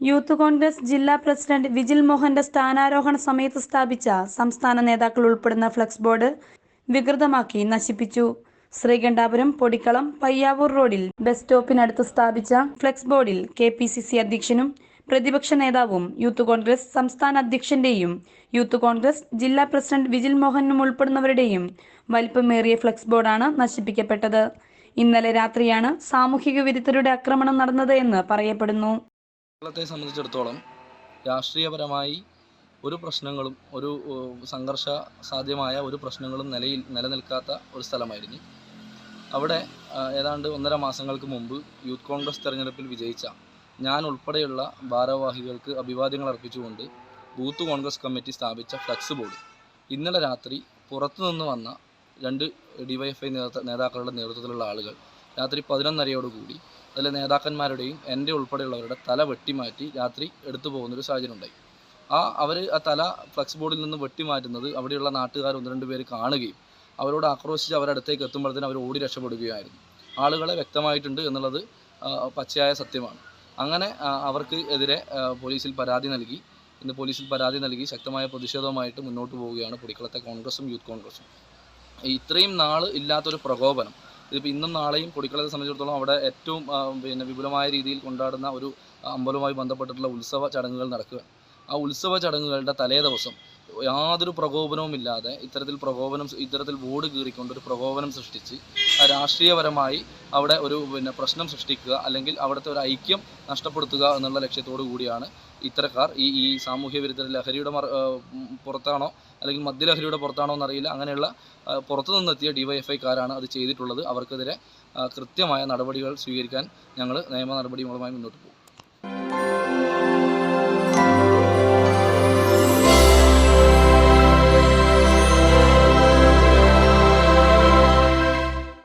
Youth Congress ജില്ലാ president vigil മോഹന്റെ സ്ഥാനാരോഹണ സമയത്ത് സ്ഥാപിച്ച സംസ്ഥാന നേതാക്കൾ ഉൾപ്പെടുന്ന ഫ്ലക്സ് ബോർഡ് വികൃതമാക്കി നശിപ്പിച്ചു. ശ്രീകണ്ഠാപുരം പൊടിക്കളം പയ്യാവൂർ റോഡിൽ ബസ് സ്റ്റോപ്പിനടുത്ത് സ്ഥാപിച്ച ഫ്ലക്സ് ബോർഡിൽ കെ പി സി സി അധ്യക്ഷനും പ്രതിപക്ഷ നേതാവും യൂത്ത് കോൺഗ്രസ് സംസ്ഥാന അധ്യക്ഷന്റെയും യൂത്ത് കോൺഗ്രസ് ജില്ലാ പ്രസിഡന്റ് വിജിൽ മോഹനും ഉൾപ്പെടുന്നവരുടെയും വലിപ്പമേറിയ ഫ്ലക്സ് ബോർഡാണ് നശിപ്പിക്കപ്പെട്ടത്. ഇന്നലെ രാത്രിയാണ് സാമൂഹിക വിരുദ്ധരുടെ ആക്രമണം നടന്നത് എന്ന് പറയപ്പെടുന്നു. കേരളത്തെ സംബന്ധിച്ചിടത്തോളം രാഷ്ട്രീയപരമായി ഒരു പ്രശ്നങ്ങളും ഒരു സംഘർഷ സാധ്യമായ ഒരു പ്രശ്നങ്ങളും നിലയിൽ നിലനിൽക്കാത്ത ഒരു സ്ഥലമായിരുന്നു. അവിടെ ഏതാണ്ട് ഒന്നര മാസങ്ങൾക്ക് മുമ്പ് യൂത്ത് കോൺഗ്രസ് തെരഞ്ഞെടുപ്പിൽ വിജയിച്ച ഞാൻ ഉൾപ്പെടെയുള്ള ഭാരവാഹികൾക്ക് അഭിവാദ്യങ്ങൾ അർപ്പിച്ചുകൊണ്ട് ബൂത്ത് കോൺഗ്രസ് കമ്മിറ്റി സ്ഥാപിച്ച ഫ്ലക്സ് ബോർഡ്. ഇന്നലെ രാത്രി പുറത്തുനിന്ന് വന്ന രണ്ട് ഡിവൈഎഫ്ഐ നേതാക്കളുടെ നേതൃത്വത്തിലുള്ള ആളുകൾ രാത്രി പതിനൊന്നരയോടുകൂടി അതിലെ നേതാക്കന്മാരുടെയും എന്റെ ഉൾപ്പെടെയുള്ളവരുടെ തല വെട്ടിമാറ്റി രാത്രി എടുത്തു പോകുന്നൊരു സാഹചര്യം ഉണ്ടായി ആ അവർ ആ തല ഫ്ലക്സ് ബോർഡിൽ നിന്ന് വെട്ടിമാറ്റുന്നത് അവിടെയുള്ള നാട്ടുകാർ ഒന്ന് രണ്ട് പേര് കാണുകയും അവരോട് ആക്രോശിച്ച് അവരടുത്തേക്ക് എത്തുമ്പോഴത്തേന് അവർ ഓടി രക്ഷപ്പെടുകയായിരുന്നു. ആളുകളെ വ്യക്തമായിട്ടുണ്ട് എന്നുള്ളത് പച്ചയായ സത്യമാണ്. അങ്ങനെ അവർക്ക് എതിരെ പോലീസിൽ പരാതി നൽകി. ഇന്ന് പോലീസിൽ പരാതി നൽകി. ശക്തമായ പ്രതിഷേധവുമായിട്ട് മുന്നോട്ട് പോവുകയാണ് പൊടിക്കളത്തെ കോൺഗ്രസും യൂത്ത് കോൺഗ്രസും. ഇത്രയും നാൾ ഇല്ലാത്തൊരു പ്രകോപനം ഇതിപ്പോൾ ഇന്നും നാളെയും കൊടിക്കളത്തെ സംബന്ധിച്ചിടത്തോളം അവിടെ ഏറ്റവും പിന്നെ വിപുലമായ രീതിയിൽ കൊണ്ടാടുന്ന ഒരു അമ്പലവുമായി ബന്ധപ്പെട്ടിട്ടുള്ള ഉത്സവ ചടങ്ങുകൾ നടക്കുക. ആ ഉത്സവ ചടങ്ങുകളുടെ തലേ ദിവസം യാതൊരു പ്രകോപനവും ഇല്ലാതെ ഇത്തരത്തിൽ പ്രകോപനം ഇത്തരത്തിൽ ബോർഡ് കീറിക്കൊണ്ട് ഒരു പ്രകോപനം സൃഷ്ടിച്ച് രാഷ്ട്രീയപരമായി അവിടെ ഒരു പിന്നെ പ്രശ്നം സൃഷ്ടിക്കുക അല്ലെങ്കിൽ അവിടുത്തെ ഒരു ഐക്യം നഷ്ടപ്പെടുത്തുക എന്നുള്ള ലക്ഷ്യത്തോടു കൂടിയാണ് ഇത്തരക്കാർ ഈ ഈ സാമൂഹ്യ വിരുദ്ധ ലഹരിയുടെ പുറത്താണോ അല്ലെങ്കിൽ മദ്യലഹരിയുടെ പുറത്താണോ എന്നറിയില്ല. അങ്ങനെയുള്ള പുറത്തു നിന്നെത്തിയ ഡിവൈഎഫ്ഐക്കാരാണ് അത് ചെയ്തിട്ടുള്ളത്. അവർക്കെതിരെ കൃത്യമായ നടപടികൾ സ്വീകരിക്കാൻ ഞങ്ങൾ നിയമ നടപടികളുമായി മുന്നോട്ട് പോകും.